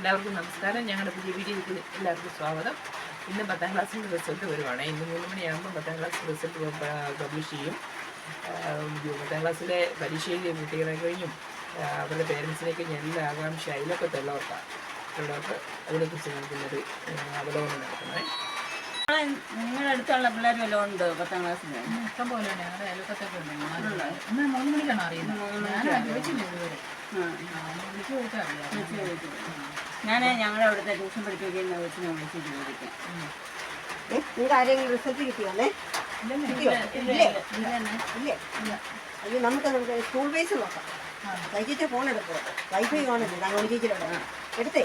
എല്ലാവർക്കും നമസ്കാരം. ഞങ്ങളുടെ പുതിയ വീഡിയോയിലേക്ക് എല്ലാവർക്കും സ്വാഗതം. ഇന്ന് പത്താം ക്ലാസ്സിന്റെ റിസൾട്ട് വരുവാണ്. ഇന്ന് മൂന്ന് മണിയാകുമ്പോൾ പത്താം ക്ലാസ് റിസൾട്ട് പബ്ലിഷ് ചെയ്യും. പത്താം ക്ലാസ്സിലെ പരീക്ഷയിൽ കുട്ടികളെ കഴിഞ്ഞും ആഹ് അവരുടെ പേരൻസിനെയൊക്കെ എല്ലാ ആകാംക്ഷ അതിലൊക്കെ തെള്ളവർക്കാണ് ഉള്ളവർക്ക് അതിനെക്കുറിച്ച് നമുക്കിന്നൊരു അവലോകനം നടത്തണേ. നിങ്ങളുടെ അടുത്തുള്ള പിള്ളേർ വല്ലതും ഉണ്ട് പത്താം ക്ലാസ്സിൽ ഇഷ്ടം പോലെ ഞങ്ങളുടെ അയൽവക്കത്തൊക്കെ ഉണ്ട്. ഇന്ന് മൂന്ന് മണിക്കാണ് അറിയുന്നത്? ഞാൻ ചോദിച്ചില്ല ഇതുവരെ. ഞാൻ ചോദിച്ചാൽ അറിയാം. ഞാൻ ഞങ്ങളുടെ അവിടുത്തെ ട്യൂഷൻ പഠിപ്പിക്കുന്ന കൊച്ചിനെ വിളിച്ച് ചോദിക്കാം. നിങ്ങൾക്ക് ആരെങ്കിലും റിസൾട്ട് കിട്ടിയാണേ? കിട്ടിയോ? ഇല്ലേ അത് നമുക്ക് നമുക്ക് സ്കൂൾ ബേസ് നോക്കാം. വൈകിട്ട് ഫോൺ എടുക്കുക വൈഫൈ ഓണല്ലേ തങ്ങളുടെ ചേച്ചിയുടെ എടുത്തേ?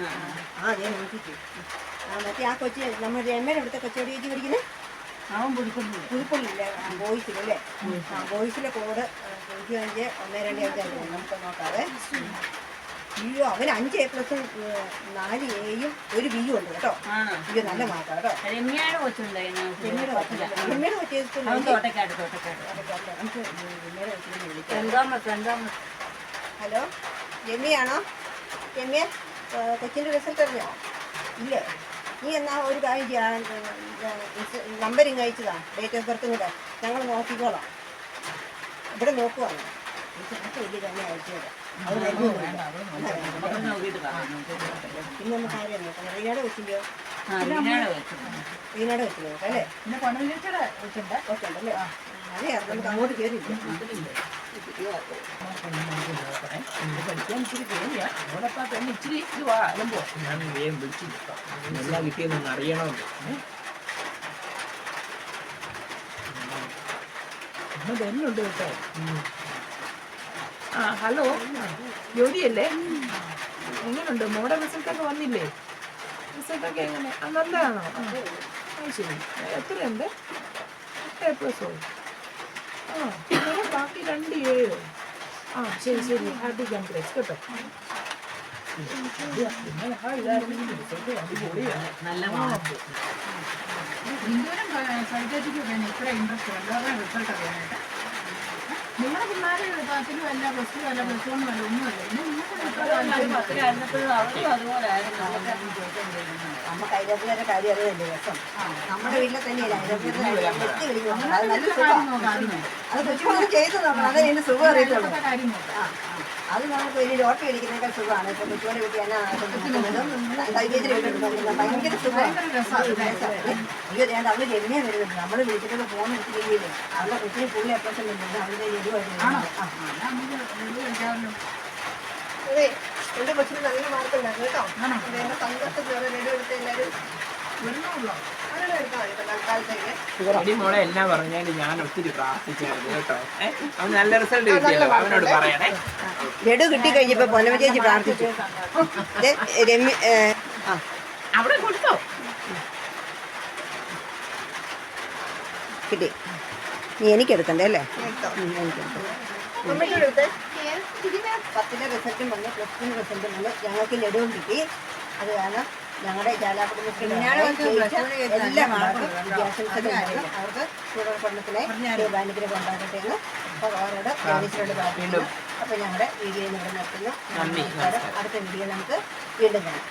ആ അതെ നോക്കിച്ചു ആ മറ്റേ ആ കൊച്ചി നമ്മുടെ എമ്മയുടെ അവിടുത്തെ കൊച്ചോടി ചേച്ചി പഠിക്കുന്നത് അവൻ പിടിക്കുന്നു പുതുപ്പള്ളിയില്ലേ ബോയ്സിലല്ലേ ആ ബോയ്സിലെ കോഡ് പൂജ്യം അഞ്ച് ഒന്ന് രണ്ട് അഞ്ച് അഞ്ച് നമുക്ക് നോക്കാവേ അയ്യോ അവൻ അഞ്ച് എ പ്ലസ് നാല് എയും ഒരു ബിയും ഉണ്ട് കേട്ടോ. ആണോ? അയ്യോ നല്ല മാർക്കാ കേട്ടോ. രമ്യയുടെ കൊച്ചുണ്ടായിരുന്നു. രമ്യയുടെ രമ്യയുടെ കൊച്ചി തോട്ടക്കാട് ഹലോ രമ്യയാണോ? രമ്യ കൊച്ചിന്റെ കൊച്ചിന്റെ റിസൾട്ട് അറിഞ്ഞോ? ഇല്ലേ? നീ എന്നാ ഒരു കാര്യം ചെയ്യാൻ നമ്പർ ഇങ്ങ് അയച്ചതാ ഡേറ്റ് ഓഫ് ബർത്തും കൂടെ. ഞങ്ങൾ നോക്കിക്കോളാം. ഇവിടെ നോക്കുവാണ് പിന്നെ നമുക്ക് ആരെയാണ് നോക്കണം റീനയുടെ കൊച്ചു റീനയുടെ നോക്കാം അല്ലേ ഓക്കെ അങ്ങോട്ട് ഞാൻ കേട്ടോ ആ ഹലോ. ജ്യോതിയല്ലേ എങ്ങനെയുണ്ട് മോടെ റിസൾട്ടൊക്കെ വന്നില്ലേ? റിസൾട്ടൊക്കെ എങ്ങനെ? ആ നല്ലതാണോ? ആ, ശരി. എത്രയുണ്ട്? എട്ട് എ പ്ലസോ ആ ഇവിടെ ബാക്കി രണ്ട് ഏഴോ ആ ശരി ശരി. ഹാപ്പി കൺഗ്രസ് കേട്ടോ. പിന്നെ നല്ല മാർക്ക്. എന്തോരം സൈക്കോളജിക്കൊക്കെയാണ് ഇത്ര ഇൻട്രസ്റ്റ് അല്ലാതെ റിസൾട്ട് അറിയാനായിട്ട്. നിങ്ങളുടെ പിള്ളേരെ പത്തിലും അല്ല പ്ലസ് ടു അല്ല പ്ലസ് വണ്ണും അല്ല ഒന്നുമല്ല. പിന്നെ നിങ്ങൾക്ക് പത്തിലായിരുന്നപ്പോഴും അവരും അതുപോലെ ആയിരുന്നു. നമുക്ക് അയലോക്കക്കാരുടെ കാര്യം അറിയാമല്ലോ രസം. നമ്മുടെ വീട്ടിലെ തന്നെയല്ല അയലോക്കക്കാരുടെ വെട്ടി കളിക്കുന്നു അത് നല്ല സുഖം. കാര്യം അത് കൊച്ചുമോൾ ചെയ്ത് നോക്കണം അതേ അതിന്റെ സുഖം അറിയത്തുള്ളൂ. ആ. അത് നമുക്ക് വലിയ ലോട്ടറി അടിക്കുന്നതിനേക്കാൾ സുഖമാണ്. ഇപ്പൊ കൊച്ചുമോളെ വീട്ടിൽ എന്നാ ഭയങ്കര സുഖമാണ് ഞാൻ അവൾ രമ്യ വരുന്നുണ്ട്. നമ്മൾ വിളിച്ചിട്ട് ഫോൺ എടുത്തില്ലെങ്കിൽ അവളെ കൊച്ചിന് പുള്ളി വരുന്നുണ്ട്. അവളുടെ ലഡുവായിട്ട് അതെ എന്റെ കൊച്ചിന് നല്ല മാർക്ക് ഉണ്ടായിരുന്നു കേട്ടോ? വേറെ സന്തോഷത്തോടെ ലഡു എടുത്ത് എല്ലാവരും അങ്ങനെ എടുത്താൽ മതി ഇപ്പൊ തൽക്കാലത്തേക്ക്. മോളെ എല്ലാം പറഞ്ഞാലും ഞാൻ ഒത്തിരി പ്രാർത്ഥിച്ചായിരുന്നു കേട്ടോ. അവൻ നല്ല റിസൾട്ട് കിട്ടിയല്ലോ. അവനോട് പറയണേ. ലഡു കിട്ടി കഴിഞ്ഞപ്പോ പൊന്നമ ചേച്ചി പ്രാർത്ഥിച്ചു. അവിടെ കൊടുത്തോ. കിട്ടി. നീ എനിക്കെടുക്കണ്ടേ അല്ലേ? എനിക്കെടുക്കണ്ടേ എനിക്കെടുക്കാം. പത്തിലെ റിസൾട്ടും വന്ന് പ്ലസ് ടു റിസൾട്ടും വന്ന്. ഞങ്ങൾക്ക് ലഡുവും കിട്ടി. അത് കാരണം ഞങ്ങളുടെ ജാലാപുരത്തിൽ എല്ലാ മാർക്കും വിദ്യാഭ്യാസത്തിലും അവർക്ക് ദൈവാനുഗ്രഹം ഉണ്ടാകട്ടെ എന്ന് പ്രാർത്ഥിക്കുന്നു. അപ്പൊ ഞങ്ങളുടെ വീഡിയോ ഇവിടെ നിർത്തുന്നു. നന്ദി, നമസ്കാരം. അടുത്ത വീഡിയോ നമുക്ക് വീണ്ടും കാണാം.